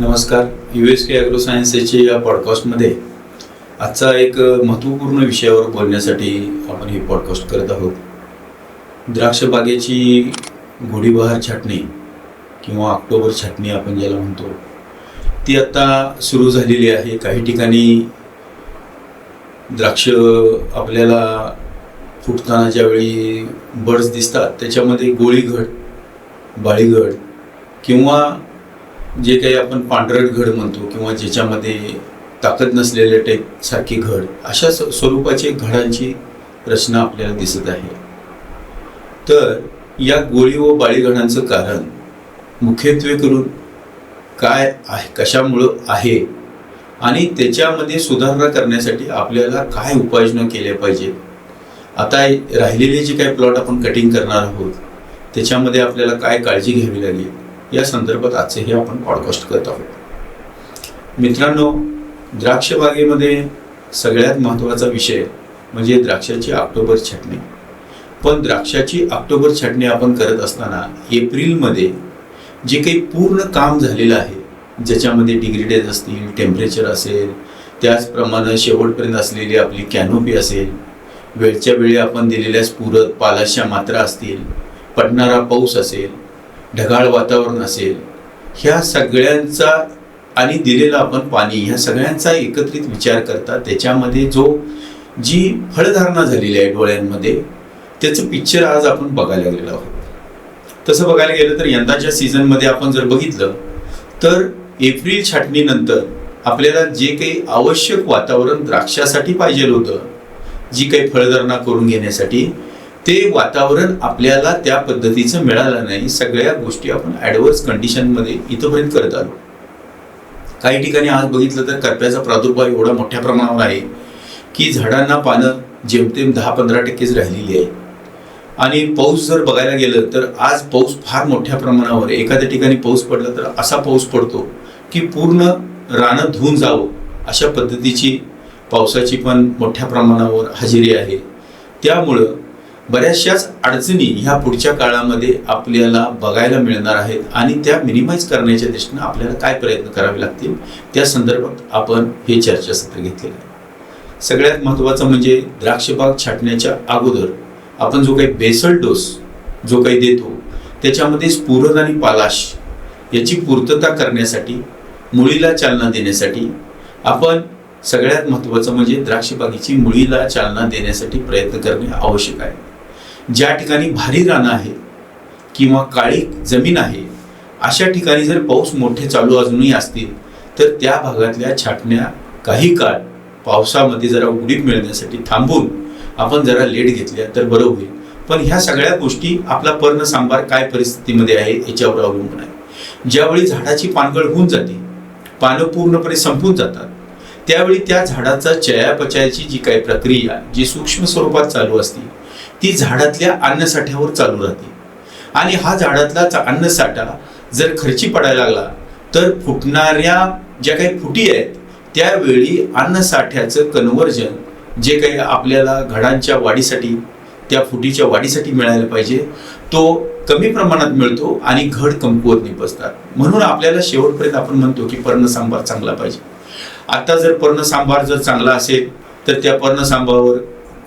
नमस्कार. U S K agro सायन्सेसच्या या पॉडकास्टमध्ये आजचा एक महत्त्वपूर्ण विषयावर बोलण्यासाठी आपण हे पॉडकास्ट करत आहोत. द्राक्ष बागेची छाटणी किंवा ऑक्टोबर छाटणी आपण ज्याला म्हणतो ती आत्ता सुरू झालेली आहे. काही ठिकाणी द्राक्ष आपल्याला फुटताना ज्यावेळी बर्ड्स दिसतात त्याच्यामध्ये गोळीघट बाळीघड किंवा जे काही आपण पांढरट घड म्हणतो किंवा ज्याच्यामध्ये ताकद नसलेले टाईप सारखी घड अशा स्वरूपाची घडांची रचना आपल्याला दिसत आहे. तर या गोळी व बाळीघडांचं कारण मुख्यत्वे करून काय आहे कशामुळं आहे आणि त्याच्यामध्ये सुधारणा करण्यासाठी आपल्याला काय उपाययोजना केल्या पाहिजेत? आता राहिलेले जे काही प्लॉट आपण कटिंग करणार आहोत त्याच्यामध्ये आपल्याला काय काळजी घ्यावी लागेल? या संदर्भात आजचे हे आपण पॉडकास्ट करत आहोत. मित्रांनो द्राक्ष बागेमध्ये सगळ्यात महत्त्वाचा विषय म्हणजे द्राक्षाची ऑक्टोबर छाटणी. पण द्राक्षाची ऑक्टोबर छाटणी आपण करत असताना एप्रिलमध्ये जे काही पूर्ण काम झालेलं आहे ज्याच्यामध्ये डिग्री असतील टेम्परेचर असेल त्याचप्रमाणे शेवटपर्यंत असलेली आपली कॅनोपी असेल वेळच्या वेळी आपण दिलेल्या स्फुरत पालाशा मात्रा असतील पडणारा पाऊस असेल ढगाळ वातावरण असेल ह्या सगळ्यांचा आणि दिलेलं आपण पाणी ह्या सगळ्यांचा एकत्रित विचार करता त्याच्यामध्ये जो जी फळधारणा झालेली आहे डोळ्यांमध्ये त्याचं पिक्चर आज आपण बघायला गेलेलो आहोत. तसं बघायला गेलं तर यंदाच्या सीझनमध्ये आपण जर बघितलं तर एप्रिल छाटणीनंतर आपल्याला जे काही आवश्यक वातावरण द्राक्षासाठी पाहिजे होतं जी काही फळधारणा करून घेण्यासाठी ते वातावरण आपल्याला त्या पद्धतीचं मिळालं नाही सगळ्या गोष्टी आपण ॲडव्हर्स कंडिशनमध्ये इथंपर्यंत करत आलो. काही ठिकाणी आज बघितलं तर करप्याचा प्रादुर्भाव एवढा मोठ्या प्रमाणावर आहे की झाडांना पानं जेमतेम दहा पंधरा टक्केच राहिलेली आहे आणि पाऊस जर बघायला गेलं तर आज पाऊस फार मोठ्या प्रमाणावर एखाद्या ठिकाणी पाऊस पडला तर असा पाऊस पडतो की पूर्ण रानं धुवून जावं अशा पद्धतीची पावसाची पण मोठ्या प्रमाणावर हजेरी आहे. त्यामुळं बऱ्याचशाच अडचणी ह्या पुढच्या काळामध्ये आपल्याला बघायला मिळणार आहेत आणि त्या मिनिमाइज करण्याच्या दृष्टीनं आपल्याला काय प्रयत्न करावे लागतील त्या संदर्भात आपण हे चर्चासत्र घेतलेलं आहे. सगळ्यात महत्त्वाचं म्हणजे द्राक्षबाग छाटण्याच्या अगोदर आपण जो काही बेसल डोस जो काही देतो त्याच्यामध्ये स्फुरद आणि पालाश याची पूर्तता करण्यासाठी मुळीला चालना देण्यासाठी आपण सगळ्यात महत्त्वाचं म्हणजे द्राक्षबागेची मुळीला चालना देण्यासाठी प्रयत्न करणे आवश्यक आहे. ज्या ठिकाणी भारी रानं आहे किंवा काळी जमीन आहे अशा ठिकाणी जर पाऊस मोठे चालू अजूनही असतील तर त्या भागातल्या छाटण्या काही काळ पावसामध्ये जरा उडीप मिळण्यासाठी थांबून आपण जरा लेट घेतल्या तर बरं होईल. पण ह्या सगळ्या गोष्टी आपला पर्ण सांबार काय परिस्थितीमध्ये आहे याच्यावर अवलंबून आहे. ज्यावेळी झाडाची पानगळ होऊन जाते पानं पूर्णपणे संपून जातात त्यावेळी त्या झाडाचा चयापचयाची जी काही प्रक्रिया जी सूक्ष्म स्वरूपात चालू असते ती झाडातल्या अन्नसाठ्यावर चालू राहते. आणि हा झाडातला चा- अन्नसाठा जर खर्ची पडायला लागला तर फुटणाऱ्या ज्या काही फुटी आहेत त्यावेळी अन्नसाठ्याचं कन्व्हर्जन जे काही आपल्याला घडांच्या वाढीसाठी त्या फुटीच्या वाढीसाठी मिळायला पाहिजे तो कमी प्रमाणात मिळतो आणि घड कमकुवत निपजतात म्हणून आपल्याला शेवटपर्यंत आपण म्हणतो की पर्ण सांबार चांगला पाहिजे. आता जर पर्ण सांबार जर चांगला असेल तर त्या पर्ण सांबारावर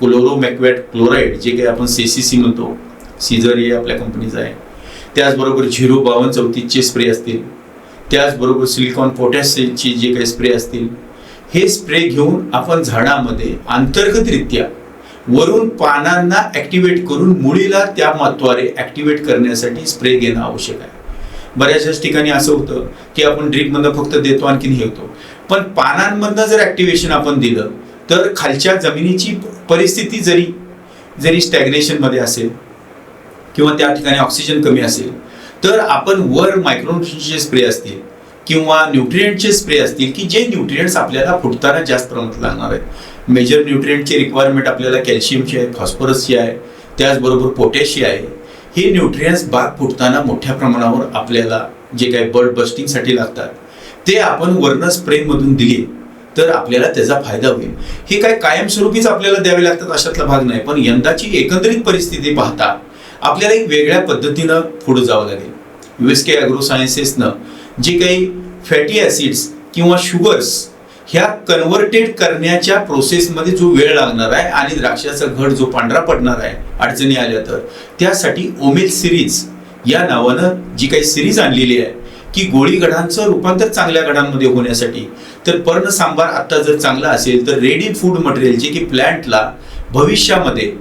क्लोरोमॅक्वेट क्लोराईड जे काही आपण सी सी सी म्हणतो सीझर हे आपल्या कंपनीचं आहे. त्याचबरोबर झिरो बावन्न चौतीसचे स्प्रे असतील. त्याचबरोबर सिलिकॉन पोटॅशियमचे जे काही स्प्रे असतील. हे स्प्रे घेऊन आपण झाडामध्ये अंतर्गतरित्या वरून पानांना ॲक्टिवेट करून मुळीला त्या मात्वारे ॲक्टिवेट करण्यासाठी स्प्रे घेणं आवश्यक आहे. बऱ्याचशाच ठिकाणी असं होतं की आपण ड्रिपमधनं फक्त देतो आणखीन हे होतो. पण पानांमधनं जर ॲक्टिवेशन आपण दिलं तर खालच्या जमिनीची परिस्थिती जरी जरी स्टॅग्नेशनमध्ये असेल किंवा त्या ठिकाणी ऑक्सिजन कमी असेल तर आपण वर मायक्रोन्युट्रियनचे स्प्रे असतील किंवा न्यूट्रिएंटचे स्प्रे असतील की जे न्यूट्रिएंट्स आपल्याला फुटताना जास्त प्रमाणात लागणार आहेत. मेजर न्यूट्रियंटची रिक्वायरमेंट आपल्याला कॅल्शियमची आहे फॉस्फरसची आहे त्याचबरोबर पोटॅशची आहे. हे न्यूट्रियन्स बाग फुटताना मोठ्या प्रमाणावर आपल्याला जे काही बर्ड बस्टिंगसाठी लागतात ते आपण वर्ण स्प्रेमधून दिले तर आपल्याला त्याचा फायदा होईल. हे काय कायमस्वरूपीच आपल्याला द्यावे लागतात अशातला भाग नाही. पण यंदाची एकंदरीत परिस्थिती पाहता आपल्याला एक वेगळ्या पद्धतीनं पुढे जावं लागेल. यू एस के ॲग्रो सायन्सेसनं जे काही फॅटी ॲसिड्स किंवा शुगर्स ह्या कन्व्हर्टेड करण्याच्या प्रोसेसमध्ये जो वेळ लागणार आहे आणि द्राक्षाचा घड जो पांढरा पडणार आहे अडचणी आल्या तर त्यासाठी ओमेल सिरीज या नावानं जी काही सिरीज आणलेली आहे की गोळी गडांचं रूपांतर चांगल्या गडांमध्ये होण्यासाठी तर पर्ण सांबार आता जर चांगला असेल तर रेडी फूड मटेरियल जे की प्लॅन्टला भविष्यामध्ये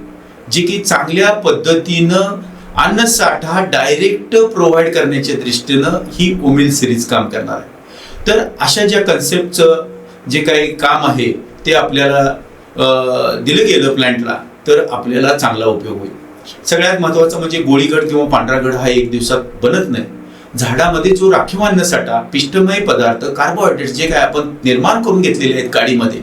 जे की चांगल्या पद्धतीनं अन्नसाठा डायरेक्ट प्रोव्हाइड करण्याच्या दृष्टीनं ही ओमिल सिरीज काम करणार आहे. तर अशा ज्या कन्सेप्टचं जे काही काम आहे ते आपल्याला दिलं गेलं प्लॅन्टला तर आपल्याला चांगला उपयोग होईल. सगळ्यात महत्त्वाचं म्हणजे गोळीगड किंवा पांढरागड हा एक दिवसात बनत नाही. झाडामध्ये जो राखीव अन्नसाठा पिष्टमय पदार्थ कार्बोहायड्रेट जे काय आपण निर्माण करून घेतलेले आहेत गाडीमध्ये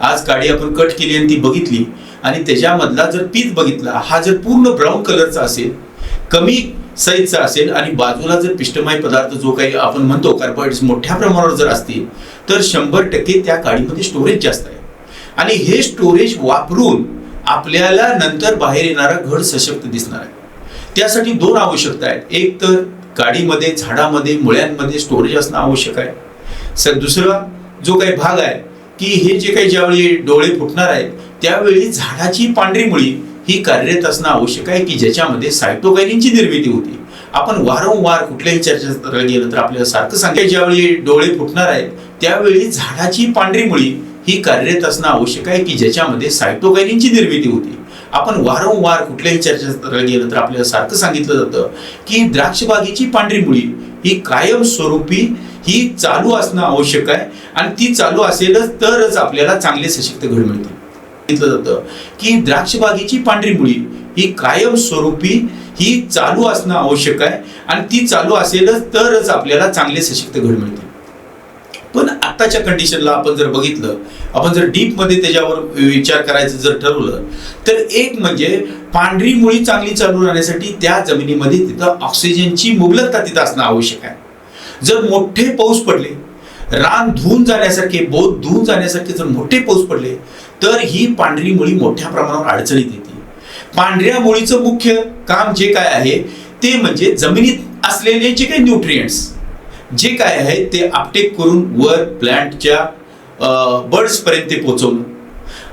आज गाडी आपण कट केली आणि ती बघितली आणि त्याच्यामधला जर पीस बघितला हा जर पूर्ण ब्राऊन कलरचा असेल कमी साईजचा असेल आणि बाजूला जर पिष्टमय पदार्थ जो काही आपण म्हणतो कार्बोहायड्रेट्स मोठ्या प्रमाणावर जर असतील तर शंभर टक्के त्या गाडीमध्ये स्टोरेज जास्त आहे. आणि हे स्टोरेज वापरून आपल्याला नंतर बाहेर येणारा घड सशक्त दिसणार आहे. त्यासाठी दोन आवश्यकता आहेत. एक तर गाडीमध्ये झाडामध्ये मुळ्यांमध्ये स्टोरेज असणं आवश्यक आहे. सर दुसरा जो काही भाग आहे की हे जे काही ज्यावेळी डोळे फुटणार आहेत त्यावेळी झाडाची पांढरी मुळी ही कार्यरत असणं आवश्यक आहे की ज्याच्यामध्ये सायटोकायनिनची निर्मिती होती. आपण वारंवार कुठल्याही चर्चेला गेलं तर आपल्याला सारखं सांगाय ज्यावेळी डोळे फुटणार आहेत त्यावेळी झाडाची पांढरी मुळी ही कार्यरत असणं आवश्यक आहे की ज्याच्यामध्ये सायटोकायनिनची निर्मिती होती. आपण वारंवार कुठल्याही चर्चेत गेलं तर आपल्याला सारखं सांगितलं जातं की द्राक्षबागेची पांढरी मुळी ही कायमस्वरूपी ही चालू असणं आवश्यक आहे आणि ती चालू असेलच तरच आपल्याला चांगले सशक्त घड मिळतील. सांगितलं जातं की द्राक्षबागेची पांढरी मुळी ही कायमस्वरूपी ही चालू असणं आवश्यक आहे आणि ती चालू असेलच तरच आपल्याला चांगले सशक्त घड मिळतील. पण आत्ताच्या कंडिशनला आपण जर बघितलं आपण जर डीपमध्ये त्याच्यावर विचार करायचं जर ठरवलं तर एक म्हणजे पांढरी मुळी चांगली चालू राहण्यासाठी त्या जमिनीमध्ये तिथं ऑक्सिजनची मुबलकता तिथं असणं आवश्यक आहे. जर मोठे पाऊस पडले रान धुवून जाण्यासारखे बोध धुवून जाण्यासारखे जर मोठे पाऊस पडले तर ही पांढरी मुळी मोठ्या प्रमाणावर अडचणीत येते. पांढऱ्या मुळीचं मुख्य काम जे काय आहे ते म्हणजे जमिनीत असलेले जे काही न्यूट्रियंट्स जे काय आहे ते अपटेक करून वर प्लॅन्टच्या बर्ड्स पर्यंत ते पोहोचवणं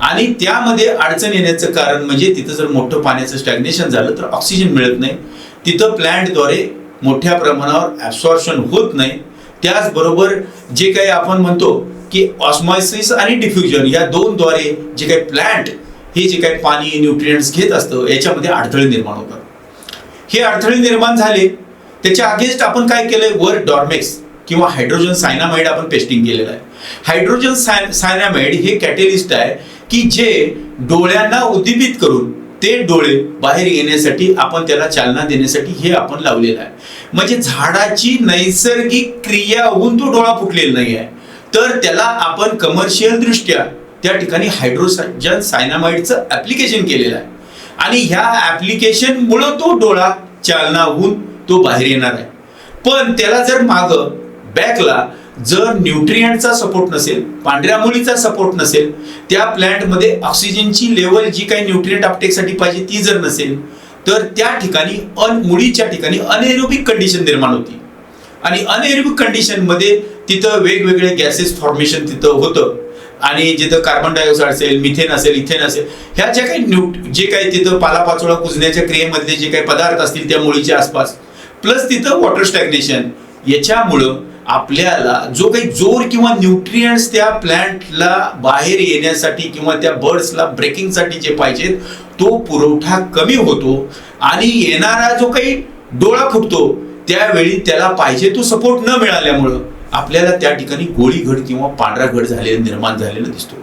आणि त्यामध्ये अडचण येण्याचं कारण म्हणजे तिथं जर मोठं पाण्याचं स्टॅग्नेशन झालं तर ऑक्सिजन मिळत नाही. तिथं प्लॅन्टद्वारे मोठ्या प्रमाणावर ॲब्सॉर्शन होत नाही. त्याचबरोबर जे काही आपण म्हणतो की ऑस्मॉसिस आणि डिफ्युजन या दोनद्वारे जे काही प्लॅन्ट हे जे काही पाणी न्यूट्रियन्स घेत असतं याच्यामध्ये अडथळे निर्माण होतात. हे अडथळे निर्माण झाले त्याच्या अगेन्स्ट आपण काय केलंय? वर डॉर्मेक्स किंवा हायड्रोजन सायनामाइड आपण पेस्टिंग केलेलं आहे. हायड्रोजन साय सायनामाइड हे कॅटेलिस्ट आहे की जे डोळ्यांना उद्दीपित करून ते डोळे बाहेर येण्यासाठी आपण त्याला चालना देण्यासाठी हे आपण लावलेलं आहे. म्हणजे झाडाची नैसर्गिक क्रिया होऊन तो डोळा फुटलेला नाही आहे. तर त्याला आपण कमर्शियल दृष्ट्या त्या ठिकाणी हायड्रोजन सायनामाइडचं ऍप्लिकेशन केलेलं आहे. आणि ह्या ऍप्लिकेशनमुळं तो डोळा चालना होऊन तो बाहेर येणार आहे. पण त्याला जर माग बॅकला जर न्यूट्रियंटचा सपोर्ट नसेल पांढऱ्या मुळीचा सपोर्ट नसेल त्या प्लॅन्टमध्ये ऑक्सिजनची लेवल जी काही न्यूट्रियंट अपटेकसाठी पाहिजे ती जर नसेल तर त्या ठिकाणी अन मुळीच्या ठिकाणी अनएरोबिक कंडिशन निर्माण होती. आणि अनएरोबिक कंडिशनमध्ये तिथं वेगवेगळे गॅसेस फॉर्मेशन तिथं होतं. आणि जिथं कार्बन डायऑक्साईड असेल मिथेन असेल इथेन असेल ह्या ज्या काही न्यूट जे काही तिथं पालापाचोळा कुजण्याच्या क्रियेमधले जे काही पदार्थ असतील त्या मुळीच्या आसपास प्लस तिथं वॉटर स्टॅग्नेशन याच्यामुळं आपल्याला जो काही जोर किंवा न्यूट्रियंट्स त्या प्लॅन्टला बाहेर येण्यासाठी किंवा त्या बर्ड्सला ब्रेकिंगसाठी जे पाहिजेत तो पुरवठा कमी होतो आणि येणारा जो काही डोळा फुटतो त्यावेळी त्याला पाहिजे तो सपोर्ट न मिळाल्यामुळं आपल्याला त्या ठिकाणी गोळी घड किंवा पांढरा घड झालेला निर्माण झालेला दिसतो.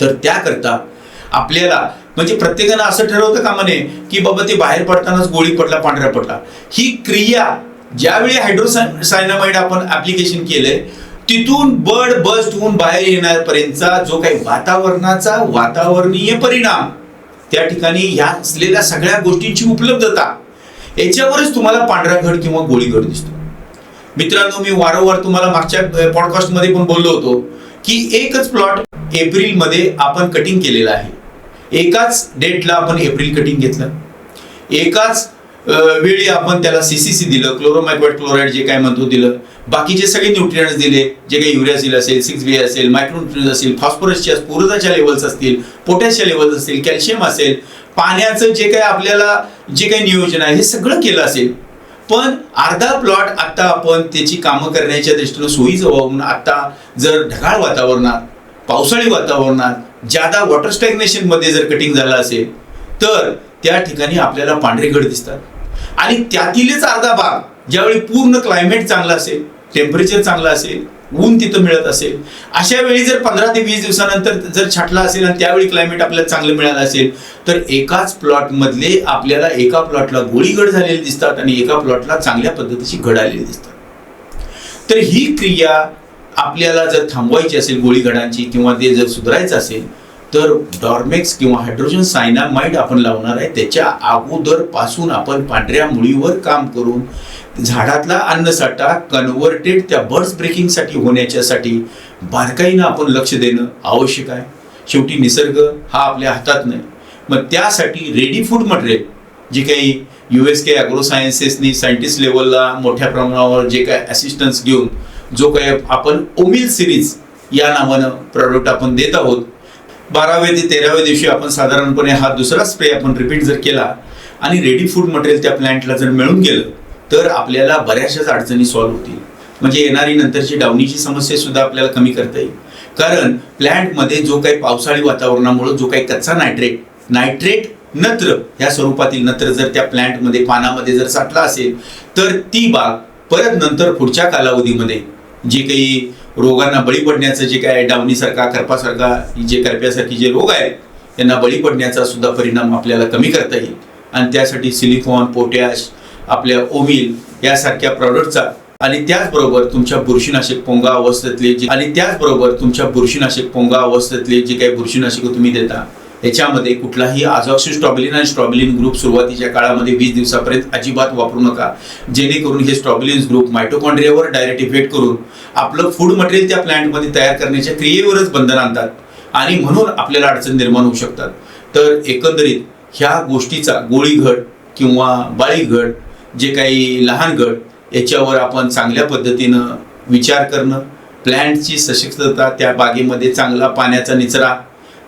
तर त्याकरता आपल्याला म्हणजे प्रत्येकानं असं ठरवतं का म्हणे की बाबा ते बाहेर पडतानाच गोळी पडला पांढरा पडला. ही क्रिया ज्यावेळी हायड्रोसायनामाइड आपण ऍप्लिकेशन केलंय तिथून बर्ड बस्ट होऊन बाहेर येणारपर्यंतचा जो काही वातावरणाचा वातावरणीय परिणाम त्या ठिकाणी ह्या असलेल्या सगळ्या गोष्टींची उपलब्धता याच्यावरच तुम्हाला पांढरा घड किंवा गोळी घड दिसतो. मित्रांनो मी वारंवार तुम्हाला मागच्या पॉडकास्टमध्ये पण बोललो होतो की एकच प्लॉट एप्रिलमध्ये आपण कटिंग केलेला आहे. एकाच डेटला आपण एप्रिल कटिंग घेतलं. एकाच वेळी आपण त्याला सीसीसी दिलं क्लोरोमायक्वाइड क्लोराईड जे काय म्हणतो दिलं. बाकीचे सगळे न्यूट्रियन्स दिले जे काही युरियासिल असेल सिक्स बी असेल मायक्रोन्युट्रियन्स असेल फॉस्फरसच्या पुरदाच्या लेवल्स असतील पोटॅशच्या लेवल्स असतील कॅल्शियम असेल. पाण्याचं जे काही आपल्याला जे काही नियोजन आहे हे सगळं केलं असेल. पण अर्धा प्लॉट आत्ता आपण त्याची कामं करण्याच्या दृष्टीनं सोयीचं व्हावं म्हणून आत्ता जर ढगाळ वातावरणात पावसाळी वातावरणात ज्यादा वॉटर स्टॅग्नेशनमध्ये जर कटिंग झालं असेल तर त्या ठिकाणी आपल्याला पांढरे गड दिसतात. आणि त्यातीलच अर्धा भाग ज्यावेळी पूर्ण क्लायमेट चांगला असेल टेम्परेचर चांगलं असेल ऊन तिथं मिळत असेल अशा वेळी जर पंधरा ते वीस दिवसानंतर जर छाटला असेल आणि त्यावेळी क्लायमेट आपल्याला चांगलं मिळालं असेल तर एकाच प्लॉटमधले आपल्याला एका प्लॉटला गोळीगड झालेले झालेली दिसतात आणि एका प्लॉटला चांगल्या पद्धतीची घड आलेली दिसतात. तर ही क्रिया आपल्याला जर थांबवायची असेल गोळीगडांची किंवा ते जर सुधारायचं असेल तर डॉर्मेक्स किंवा हायड्रोजन सायनामाइड आपण लावणार आहे. त्याच्या अगोदरपासून आपण पांढऱ्या मुळीवर काम करून झाडातला अन्नसाठा कन्व्हर्टेड त्या बर्ड्स ब्रेकिंगसाठी होण्याच्यासाठी बारकाईनं आपण लक्ष देणं आवश्यक आहे. शेवटी निसर्ग हा आपल्या हातात नाही. मग त्यासाठी रेडी फूड मटेरियल जे काही यू एस के ॲग्रो सायन्सेसनी सायंटिस्ट लेवलला मोठ्या प्रमाणावर जे काय असिस्टन्स घेऊन जो काही आपण ओमिल सिरीज या नावानं प्रॉडक्ट आपण देत आहोत बाराव्या ते तेराव्या दिवशी आपण साधारणपणे हा दुसरा स्प्रे आपण रिपीट जर केला आणि रेडी फूड मटेरियल त्या प्लॅन्टला जर मिळून गेलं तर आपल्याला बऱ्याचशाच अडचणी सॉल्व्ह होतील. म्हणजे येणारी नंतरची डावणीची समस्या सुद्धा आपल्याला कमी करता येईल. कारण प्लॅन्टमध्ये जो काही पावसाळी वातावरणामुळे जो काही कच्चा नायट्रेट नायट्रेट नत्र ह्या स्वरूपातील नत्र जर त्या प्लॅन्टमध्ये पानामध्ये जर साठला असेल तर ती बाग परत नंतर पुढच्या कालावधीमध्ये जे काही रोगांना बळी पडण्याचं जे काय डावणीसारखा करपासारखा जे करप्यासारखी जे रोग आहेत त्यांना बळी पडण्याचा सुद्धा परिणाम आपल्याला कमी करता येईल. आणि त्यासाठी सिलिकॉन पोटॅश आपल्या ओमिल यासारख्या प्रॉडक्टचा आणि त्याचबरोबर तुमच्या बुरशीनाशक पोंगा अवस्थेतले जे आणि त्याचबरोबर तुमच्या बुरशीनाशक पोंगा अवस्थेतले जे काही बुरशीनाशक तुम्ही देता याच्यामध्ये कुठलाही आझॉक्सी स्ट्रॉबिलिन आणि स्ट्रॉबिलिन ग्रुप सुरुवातीच्या काळामध्ये वीस दिवसापर्यंत अजिबात वापरू नका. जेणेकरून हे स्ट्रॉबिलिन्स ग्रुप मायटोकॉन्ड्रियावर डायरेक्ट इफेक्ट करून आपलं फूड मटेरियल त्या प्लॅन्टमध्ये तयार करण्याच्या क्रियेवरच बंधन आणतात आणि म्हणून आपल्याला अडचण निर्माण होऊ शकतात. तर एकंदरीत ह्या गोष्टीचा गोळीघड किंवा बाळीघड जे काही लहान गट याच्यावर आपण चांगल्या पद्धतीनं विचार करणं प्लॅन्टची सशक्तता त्या बागेमध्ये चांगला पाण्याचा निचरा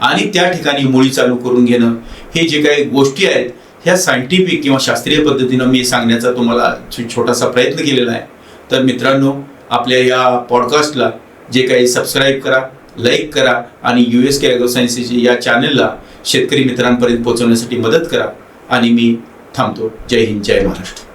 आणि त्या ठिकाणी मुळी चालू करून घेणं हे जे काही गोष्टी आहेत ह्या सायंटिफिक किंवा शास्त्रीय पद्धतीनं मी सांगण्याचा तुम्हाला छोटासा प्रयत्न केलेला आहे. तर मित्रांनो आपल्या या पॉडकास्टला जे काही सबस्क्राईब करा लाईक करा आणि यू एस के ॲग्रो सायन्सेसच्या या चॅनलला शेतकरी मित्रांपर्यंत पोहोचवण्यासाठी मदत करा. आणि मी थांबतो. जय हिंद जय महाराष्ट्र.